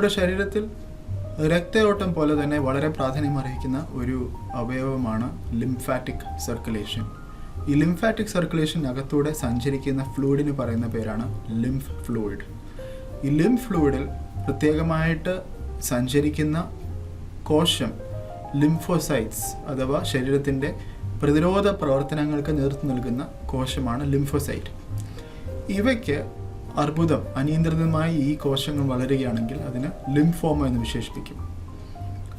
നമ്മുടെ ശരീരത്തിൽ രക്തയോട്ടം പോലെ തന്നെ വളരെ പ്രാധാന്യം അർഹിക്കുന്ന ഒരു അവയവമാണ് ലിംഫാറ്റിക് സർക്കുലേഷൻ ഈ ലിംഫാറ്റിക് സർക്കുലേഷൻ അകത്തൂടെ സഞ്ചരിക്കുന്ന ഫ്ലൂയിഡിന് പറയുന്ന പേരാണ് ലിംഫ് ഫ്ലൂയിഡ് ഈ ലിംഫ് ഫ്ലൂയിഡിൽ പ്രത്യേകമായിട്ട് സഞ്ചരിക്കുന്ന കോശം ലിംഫോസൈറ്റ്സ് അഥവാ ശരീരത്തിന്റെ പ്രതിരോധ പ്രവർത്തനങ്ങൾക്ക് നേതൃത്വം നൽകുന്ന കോശമാണ് ലിംഫോസൈറ്റ് ഇവയ്ക്ക് അർബുദം അനിയന്ത്രിതമായി ഈ കോശങ്ങൾ വളരുകയാണെങ്കിൽ അതിന് ലിംഫോമ എന്ന് വിശേഷിപ്പിക്കും.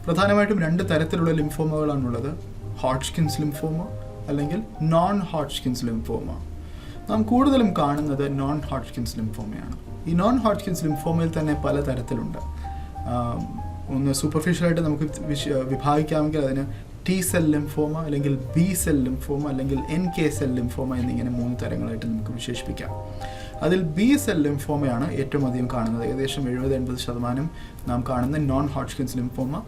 പ്രധാനമായിട്ടും രണ്ട് തരത്തിലുള്ള ലിംഫോമകളാണുള്ളത്. ഹോട്ട്സ്കിൻസ് ലിംഫോമ അല്ലെങ്കിൽ നോൺ ഹോട്ട്സ്കിൻസ് ലിംഫോമ നാം കൂടുതലും കാണുന്നത് നോൺ ഹോട്ട്സ്കിൻസ് ലിംഫോമയാണ് ഈ നോൺ ഹോട്ട്സ്കിൻസ് ലിംഫോമയിൽ തന്നെ പല തരത്തിലുണ്ട്. ഒന്ന് സൂപ്പർഫിഷ്യലായിട്ട് നമുക്ക് വിഭാഗിക്കാമെങ്കിൽ അതിന് ടി സെൽ ലിംഫോമ അല്ലെങ്കിൽ ബി സെൽ ലിംഫോമ അല്ലെങ്കിൽ എൻ കെ സെൽ ലിംഫോമ എന്നിങ്ങനെ മൂന്ന് തരങ്ങളായിട്ട് നമുക്ക് വിശേഷിപ്പിക്കാം. അതിൽ ബി സെൽ ലിംഫോമയാണ് ഏറ്റവും അധികം കാണുന്നത്. ഏകദേശം എഴുപത് എൺപത് ശതമാനം നാം കാണുന്ന non Hodgkin's lymphoma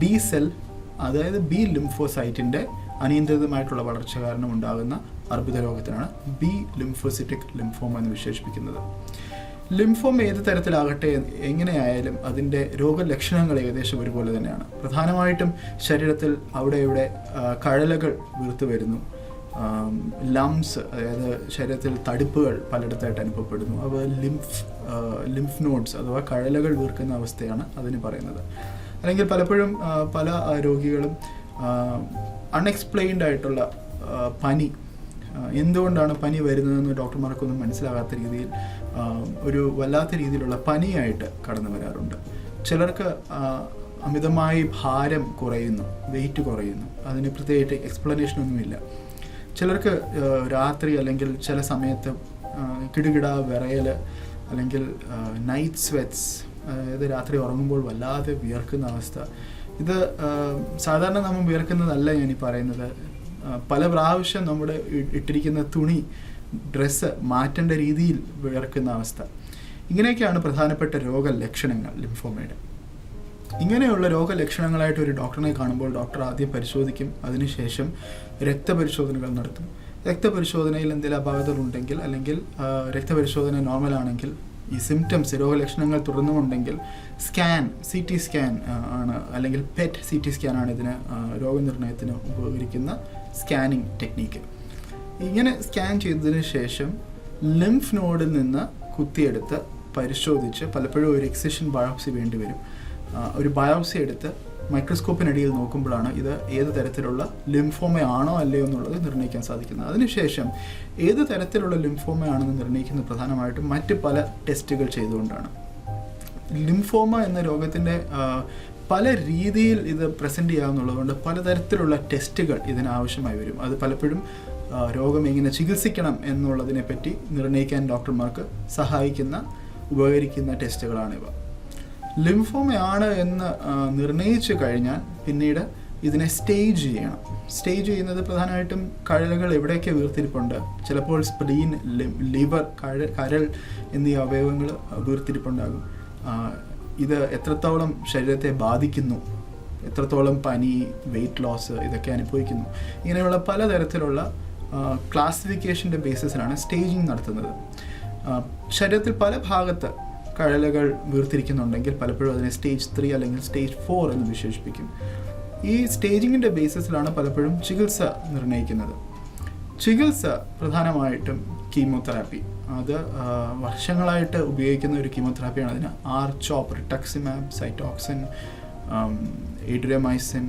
B cell അതായത് ബി ലിംഫോസൈറ്റിന്റെ അനിയന്ത്രിതമായിട്ടുള്ള വളർച്ച കാരണം ഉണ്ടാകുന്ന അർബുദ രോഗത്തിനാണ് ബി ലിംഫോസിറ്റിക് ലിംഫോമ എന്ന് വിശേഷിപ്പിക്കുന്നത്. ലിംഫോം ഏത് തരത്തിലാകട്ടെ എങ്ങനെയായാലും അതിന്റെ രോഗലക്ഷണങ്ങൾ ഏകദേശം ഒരുപോലെ തന്നെയാണ്. പ്രധാനമായിട്ടും ശരീരത്തിൽ അവിടെ ഇവിടെ കഴലകൾ വീർത്തു വരുന്നു. ലംസ് അതായത് ശരീരത്തിൽ തടിപ്പുകൾ പലയിടത്തായിട്ട് അനുഭവപ്പെടുന്നു. അവ ലിംഫ് ലിംഫ് നോഡ്സ് അഥവാ കഴലകൾ വീർക്കുന്ന അവസ്ഥയാണ് അതിന് പറയുന്നത്. അല്ലെങ്കിൽ പലപ്പോഴും പല രോഗികളും അൺഎക്സ്പ്ലെയിൻഡ് ആയിട്ടുള്ള പനി എന്തുകൊണ്ടാണ് പനി വരുന്നതെന്ന് ഡോക്ടർമാർക്കൊന്നും മനസ്സിലാകാത്ത രീതിയിൽ ഒരു വല്ലാത്ത രീതിയിലുള്ള പനിയായിട്ട് കടന്നു വരാറുണ്ട്. ചിലർക്ക് അമിതമായി ഭാരം കുറയുന്നു വെയിറ്റ് കുറയുന്നു. അതിന് പ്രത്യേകിച്ച് എക്സ്പ്ലനേഷൻ ഒന്നുമില്ല. ചിലർക്ക് രാത്രി അല്ലെങ്കിൽ ചില സമയത്ത് കിടുകിട വിറയൽ അല്ലെങ്കിൽ നൈറ്റ് സ്വെറ്റ്സ് അതായത് രാത്രി ഉറങ്ങുമ്പോൾ വല്ലാതെ വിയർക്കുന്ന അവസ്ഥ. ഇത് സാധാരണ നമ്മൾ വിയർക്കുന്നതല്ല ഈ പറയുന്നത്. പല പ്രാവശ്യം നമ്മുടെ ഇട്ടിരിക്കുന്ന തുണി ഡ്രസ്സ് മാറ്റേണ്ട രീതിയിൽ വിയർക്കുന്ന അവസ്ഥ. ഇങ്ങനെയൊക്കെയാണ് പ്രധാനപ്പെട്ട രോഗലക്ഷണങ്ങൾ ലിംഫോമയുടെ. ഇങ്ങനെയുള്ള രോഗലക്ഷണങ്ങളായിട്ട് ഒരു ഡോക്ടറിനെ കാണുമ്പോൾ ഡോക്ടർ ആദ്യം പരിശോധിക്കും. അതിനുശേഷം രക്തപരിശോധനകൾ നടത്തും. രക്തപരിശോധനയിൽ എന്തെങ്കിലും അപാകതകൾ ഉണ്ടെങ്കിൽ അല്ലെങ്കിൽ രക്തപരിശോധന നോർമൽ ആണെങ്കിൽ ഈ സിംറ്റംസ് രോഗലക്ഷണങ്ങൾ തുടർന്നുകൊണ്ടെങ്കിൽ സ്കാൻ സി ടി സ്കാൻ ആണ്. അല്ലെങ്കിൽ പെറ്റ് സി ടി സ്കാൻ ആണ് ഇതിന് രോഗനിർണയത്തിന് ഉപകരിക്കുന്ന സ്കാനിങ് ടെക്നീക്ക്. ഇങ്ങനെ സ്കാൻ ചെയ്തതിന് ശേഷം ലിംഫ് നോഡിൽ നിന്ന് കുത്തിയെടുത്ത് പരിശോധിച്ച് പലപ്പോഴും ഒരു എക്സിഷൻ ബയോപ്സി വേണ്ടി വരും. ഒരു ബയോപ്സി എടുത്ത് മൈക്രോസ്കോപ്പിനടിയിൽ നോക്കുമ്പോഴാണ് ഇത് ഏത് തരത്തിലുള്ള ലിംഫോമ ആണോ അല്ലയോ എന്നുള്ളത് നിർണയിക്കാൻ സാധിക്കുന്നത്. അതിനുശേഷം ഏത് തരത്തിലുള്ള ലിംഫോമ ആണെന്ന് നിർണയിക്കുന്നത് പ്രധാനമായിട്ടും മറ്റ് പല ടെസ്റ്റുകൾ ചെയ്തുകൊണ്ടാണ്. ലിംഫോമ എന്ന രോഗത്തിന്റെ പല രീതിയിൽ ഇത് പ്രസന്റ് ചെയ്യാവുന്നതുകൊണ്ട് പലതരത്തിലുള്ള ടെസ്റ്റുകൾ ഇതിനാവശ്യമായി വരും. അത് പലപ്പോഴും രോഗം എങ്ങനെ ചികിത്സിക്കണം എന്നുള്ളതിനെ പറ്റി നിർണയിക്കാൻ ഡോക്ടർമാർക്ക് സഹായിക്കുന്ന ഉപകരിക്കുന്ന ടെസ്റ്റുകളാണിവ ലിംഫോമയാണ് എന്ന് നിർണയിച്ചു കഴിഞ്ഞാൽ പിന്നീട് ഇതിനെ സ്റ്റേജ് ചെയ്യണം. സ്റ്റേജ് ചെയ്യുന്നത് പ്രധാനമായിട്ടും കഴലുകൾ എവിടെയൊക്കെ വീർത്തിരിപ്പുണ്ട് ചിലപ്പോൾ സ്പ്ലീൻ ലിവർ കഴ കരൾ എന്നീ അവയവങ്ങൾ വീർത്തിരിപ്പുണ്ടാകും. ഇത് എത്രത്തോളം ശരീരത്തെ ബാധിക്കുന്നു എത്രത്തോളം പനി വെയിറ്റ് ലോസ് ഇതൊക്കെ അനുഭവിക്കുന്നു ഇങ്ങനെയുള്ള പലതരത്തിലുള്ള ക്ലാസിഫിക്കേഷന്റെ ബേസിസിലാണ് സ്റ്റേജിങ് നടത്തുന്നത്. ശരീരത്തിൽ പല ഭാഗത്ത് കഴലുകൾ വീർത്തിരിക്കുന്നുണ്ടെങ്കിൽ പലപ്പോഴും അതിനെ സ്റ്റേജ് ത്രീ അല്ലെങ്കിൽ സ്റ്റേജ് ഫോർ എന്ന് വിശേഷിപ്പിക്കും. ഈ സ്റ്റേജിങ്ങിന്റെ ബേസിസിലാണ് പലപ്പോഴും ചികിത്സ നിർണയിക്കുന്നത് ചികിത്സ പ്രധാനമായിട്ടും കീമോതെറാപ്പി. അത് വർഷങ്ങളായിട്ട് ഉപയോഗിക്കുന്ന ഒരു കീമോതെറാപ്പിയാണ്. അതിന് ആർച്ചോപ്പ് ചോപ്പ് റിട്ടക്സിമാബ് സൈറ്റോക്സിൻ ഏഡ്രിയമൈസിൻ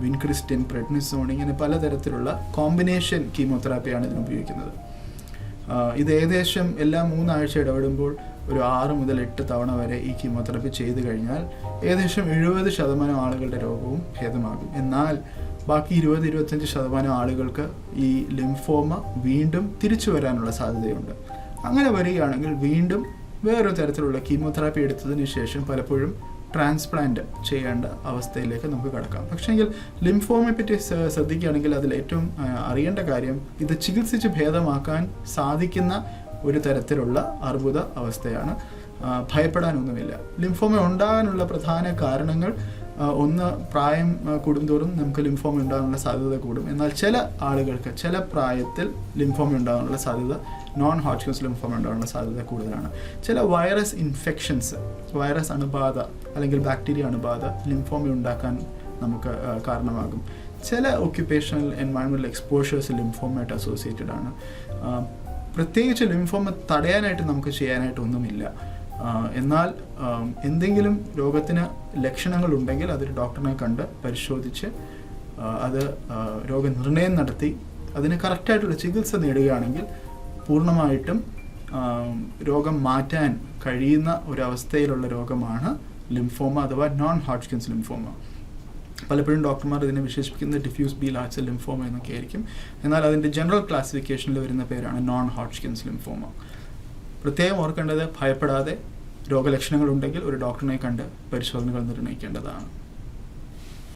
വിൻക്രിസ്റ്റിൻ പ്രെഡ്നിസോൺ ഇങ്ങനെ പലതരത്തിലുള്ള കോമ്പിനേഷൻ കീമോതെറാപ്പിയാണ് ഇതിന് ഉപയോഗിക്കുന്നത്. ഇത് ഏകദേശം എല്ലാ മൂന്നാഴ്ച ഇടപെടുമ്പോൾ ഒരു ആറ് മുതൽ എട്ട് തവണ വരെ ഈ കീമോതെറാപ്പി ചെയ്തു കഴിഞ്ഞാൽ ഏകദേശം എഴുപത് ശതമാനം ആളുകളുടെ രോഗവും ഭേദമാകും. എന്നാൽ ബാക്കി ഇരുപത് ഇരുപത്തഞ്ച് ശതമാനം ആളുകൾക്ക് ഈ ലിംഫോമ വീണ്ടും തിരിച്ചു വരാനുള്ള സാധ്യതയുണ്ട്. അങ്ങനെ വരികയാണെങ്കിൽ വീണ്ടും വേറൊരു തരത്തിലുള്ള കീമോതെറാപ്പി എടുത്തതിന് ശേഷം പലപ്പോഴും ട്രാൻസ്പ്ലാന്റ് ചെയ്യേണ്ട അവസ്ഥയിലേക്ക് നമുക്ക് കടക്കാം. പക്ഷേങ്കിൽ ലിംഫോമയെ പറ്റി ശ്രദ്ധിക്കുകയാണെങ്കിൽ അതിൽ ഏറ്റവും അറിയേണ്ട കാര്യം ഇത് ചികിത്സിച്ച് ഭേദമാക്കാൻ സാധിക്കുന്ന ഒരു തരത്തിലുള്ള അർബുദ അവസ്ഥയാണ്. ഭയപ്പെടാനൊന്നുമില്ല. ലിംഫോമ ഉണ്ടാകാനുള്ള പ്രധാന കാരണങ്ങൾ ഒന്ന് പ്രായം കൂടുന്തോറും നമുക്ക് ലിംഫോം ഉണ്ടാകാനുള്ള സാധ്യത കൂടും. എന്നാൽ ചില ആളുകൾക്ക് ചില പ്രായത്തിൽ ലിംഫോം ഉണ്ടാകാനുള്ള സാധ്യത നോൺ ഹോട്ട്സ് ലിംഫോം ഉണ്ടാകാനുള്ള സാധ്യത കൂടുതലാണ്. ചില വൈറസ് ഇൻഫെക്ഷൻസ് വൈറസ് അണുബാധ അല്ലെങ്കിൽ ബാക്ടീരിയ അണുബാധ ലിംഫോമി ഉണ്ടാക്കാൻ നമുക്ക് കാരണമാകും. ചില ഒക്യുപ്പേഷണൽ എൻവയോൺമെന്റൽ എക്സ്പോഷേഴ്സ് ലിംഫോമയായിട്ട് അസോസിയേറ്റഡ് ആണ്. പ്രത്യേകിച്ച് ലിംഫോമ തടയാനായിട്ട് നമുക്ക് ചെയ്യാനായിട്ട് ഒന്നുമില്ല. എന്നാൽ എന്തെങ്കിലും രോഗത്തിന് ലക്ഷണങ്ങൾ ഉണ്ടെങ്കിൽ അതൊരു ഡോക്ടറിനെ കണ്ട് പരിശോധിച്ച് അത് രോഗനിർണയം നടത്തി അതിന് കറക്റ്റായിട്ടുള്ള ചികിത്സ നേടുകയാണെങ്കിൽ പൂർണമായിട്ടും രോഗം മാറ്റാൻ കഴിയുന്ന ഒരവസ്ഥയിലുള്ള രോഗമാണ് ലിംഫോമ അഥവാ നോൺ ഹോട്ട്കിൻസ് ലിംഫോമ പലപ്പോഴും ഡോക്ടർമാർ ഇതിനെ വിശേഷിപ്പിക്കുന്നത് ഡിഫ്യൂസ് ബി ലാർജ് ലിംഫോമ എന്നൊക്കെ ആയിരിക്കും. എന്നാൽ അതിന്റെ ജനറൽ ക്ലാസിഫിക്കേഷനിൽ വരുന്ന പേരാണ് നോൺ ഹോട്ട്കിൻസ് ലിംഫോമ പ്രത്യേകം ഓർക്കേണ്ടത് ഭയപ്പെടാതെ രോഗലക്ഷണങ്ങൾ ഉണ്ടെങ്കിൽ ഒരു ഡോക്ടറിനെ കണ്ട് പരിശോധനകൾ നിർണയിക്കേണ്ടതാണ്